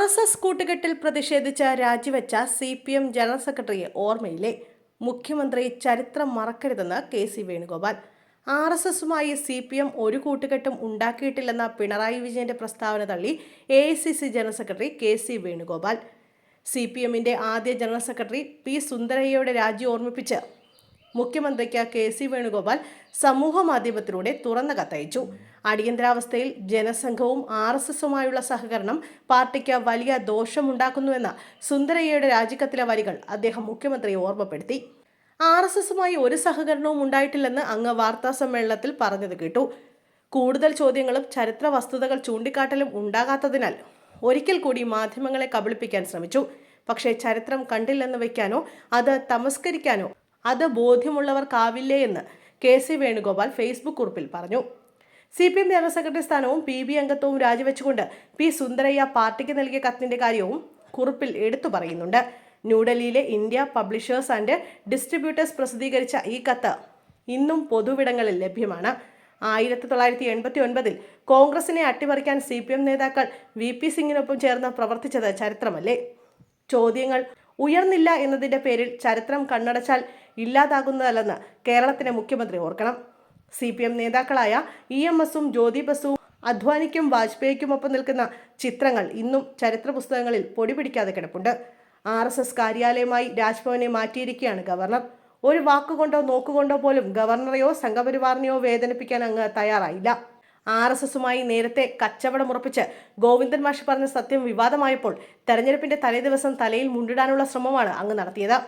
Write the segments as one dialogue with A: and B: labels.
A: R S S കൂട്ടുകെട്ടിൽ പ്രതിഷേധിച്ച് രാജിവെച്ച സി പി എം ജനറൽ സെക്രട്ടറിയെ ഓർമ്മയിലെ മുഖ്യമന്ത്രി ചരിത്രം മറക്കരുതെന്ന് K C Venugopal. R S എസുമായി സി പി എം ഒരു കൂട്ടുകെട്ടും ഉണ്ടാക്കിയിട്ടില്ലെന്ന പിണറായി വിജയന്റെ പ്രസ്താവന തള്ളി A I C C general secretary K C Venugopal. C P എമ്മിന്റെ ആദ്യ ജനറൽ സെക്രട്ടറി പി സുന്ദരയ്യയുടെ രാജി ഓർമ്മിപ്പിച്ച് മുഖ്യമന്ത്രിക്ക് കെ സി വേണുഗോപാൽ സമൂഹ മാധ്യമത്തിലൂടെ തുറന്ന കത്തയച്ചു. അടിയന്തരാവസ്ഥയിൽ ജനസംഘവും ആർ എസ് എസുമായുള്ള സഹകരണം പാർട്ടിക്ക് വലിയ ദോഷമുണ്ടാക്കുന്നുവെന്ന സുന്ദരയ്യയുടെ രാജിക്കത്തിലെ വരികൾ അദ്ദേഹം മുഖ്യമന്ത്രിയെ ഓർമ്മപ്പെടുത്തി. ആർ എസ് എസുമായി ഒരു സഹകരണവും ഉണ്ടായിട്ടില്ലെന്ന് അങ്ങ് വാർത്താ സമ്മേളനത്തിൽ പറഞ്ഞത് കേട്ടു. കൂടുതൽ ചോദ്യങ്ങളും ചരിത്ര വസ്തുതകൾ ചൂണ്ടിക്കാട്ടലും ഉണ്ടാകാത്തതിനാൽ ഒരിക്കൽ കൂടി മാധ്യമങ്ങളെ കബളിപ്പിക്കാൻ ശ്രമിച്ചു. പക്ഷേ ചരിത്രം കണ്ടില്ലെന്ന് വയ്ക്കാനോ അത് തമസ്കരിക്കാനോ അത് ബോധ്യമുള്ളവർക്കാവില്ലേ എന്ന് കെ സി വേണുഗോപാൽ ഫേസ്ബുക്ക് കുറിപ്പിൽ പറഞ്ഞു. C P M general secretary സ്ഥാനവും പി ബി അംഗത്വവും രാജിവെച്ചുകൊണ്ട് പി സുന്ദരയ്യ പാർട്ടിക്ക് നൽകിയ കത്തിന്റെ കാര്യവും കുറിപ്പിൽ എടുത്തു പറയുന്നുണ്ട്. ന്യൂഡൽഹിയിലെ ഇന്ത്യ പബ്ലിഷേഴ്സ് ആൻഡ് ഡിസ്ട്രിബ്യൂട്ടേഴ്സ് പ്രസിദ്ധീകരിച്ച ഈ കത്ത് ഇന്നും പൊതുവിടങ്ങളിൽ ലഭ്യമാണ്. ആയിരത്തി തൊള്ളായിരത്തി എൺപത്തി ഒൻപതിൽ കോൺഗ്രസിനെ അട്ടിമറിക്കാൻ സി പി എം നേതാക്കൾ വി പി സിംഗിനൊപ്പം ചേർന്ന് പ്രവർത്തിച്ചത് ചരിത്രമല്ലേ? ചോദ്യങ്ങൾ ഉയർന്നില്ല എന്നതിന്റെ പേരിൽ ചരിത്രം കണ്ണടച്ചാൽ ഇല്ലാതാകുന്നതല്ലെന്ന് കേരളത്തിലെ മുഖ്യമന്ത്രി ഓർക്കണം. സി പി എം നേതാക്കളായ ഇ എം എസും ജ്യോതി ബസും അധ്വാനിക്കും വാജ്പേയിക്കുമൊപ്പം നിൽക്കുന്ന ചിത്രങ്ങൾ ഇന്നും ചരിത്ര പുസ്തകങ്ങളിൽ പൊടി പിടിക്കാതെ കിടപ്പുണ്ട്. ആർ എസ് എസ് കാര്യാലയമായി രാജ്ഭവനെ മാറ്റിയിരിക്കുകയാണ് ഗവർണർ. ഒരു വാക്കുകൊണ്ടോ നോക്കുകൊണ്ടോ പോലും ഗവർണറെയോ സംഘപരിവാറിനെയോ വേദനിപ്പിക്കാൻ അങ്ങ് തയ്യാറായില്ല. ആർ എസ് എസുമായി നേരത്തെ കച്ചവടമുറപ്പിച്ച് ഗോവിന്ദൻ മാഷി പറഞ്ഞ സത്യം വിവാദമായപ്പോൾ തെരഞ്ഞെടുപ്പിന്റെ തലേദിവസം തലയിൽ മുണ്ടിടാനുള്ള ശ്രമമാണ് അങ്ങ് നടത്തിയത്.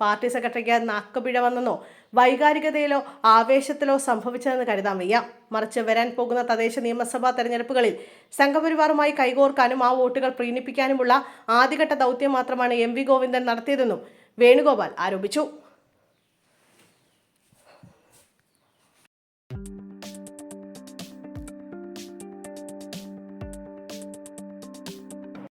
A: പാർട്ടി സെക്രട്ടറിക്ക് നാക്കുപിഴ വന്നെന്നോ വൈകാരികതയിലോ ആവേശത്തിലോ സംഭവിച്ചതെന്ന് കരുതാൻ വയ്യ. മറിച്ച് വരാൻ പോകുന്ന തദ്ദേശ നിയമസഭാ തെരഞ്ഞെടുപ്പുകളിൽ സംഘപരിവാറുമായി കൈകോർക്കാനും ആ വോട്ടുകൾ പ്രീണിപ്പിക്കാനുമുള്ള ആദ്യഘട്ട ദൗത്യം മാത്രമാണ് എം വി ഗോവിന്ദൻ നടത്തിയതെന്നും വേണുഗോപാൽ ആരോപിച്ചു.